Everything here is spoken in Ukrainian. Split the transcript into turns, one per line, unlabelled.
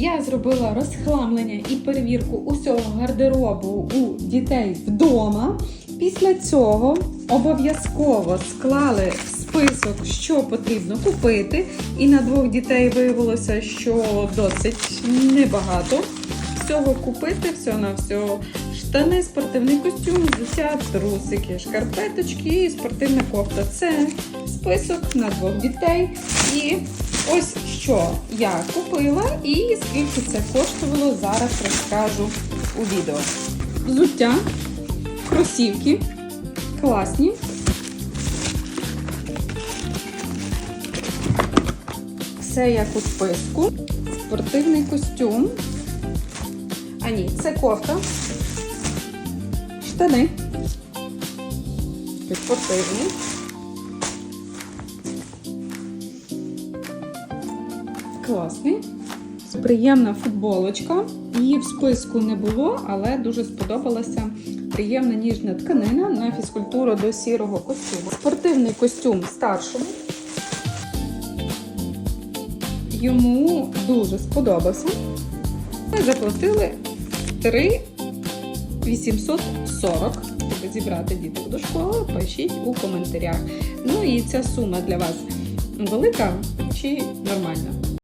Я зробила розхламлення і перевірку усього гардеробу у дітей вдома. Після цього обов'язково склали список, що потрібно купити. І на двох дітей виявилося, що досить небагато всього купити, всього на всього. Штани, спортивний костюм, взуття, трусики, шкарпеточки і спортивна кофта. Це список на двох дітей. І ось що я купила і скільки це коштувало, зараз розкажу у відео. Взуття, кросівки, класні. Все як у списку. Спортивний костюм. А ні, це кофта. Штани. Спортивні. Класний. Приємна футболочка. Її в списку не було, але дуже сподобалася приємна ніжна тканина на фізкультуру до сірого костюму. Спортивний костюм старшому. Йому дуже сподобався. Ми заплатили 3 840. Щоб зібрати діток до школи, пишіть у коментарях. Ну і ця сума для вас велика чи нормальна?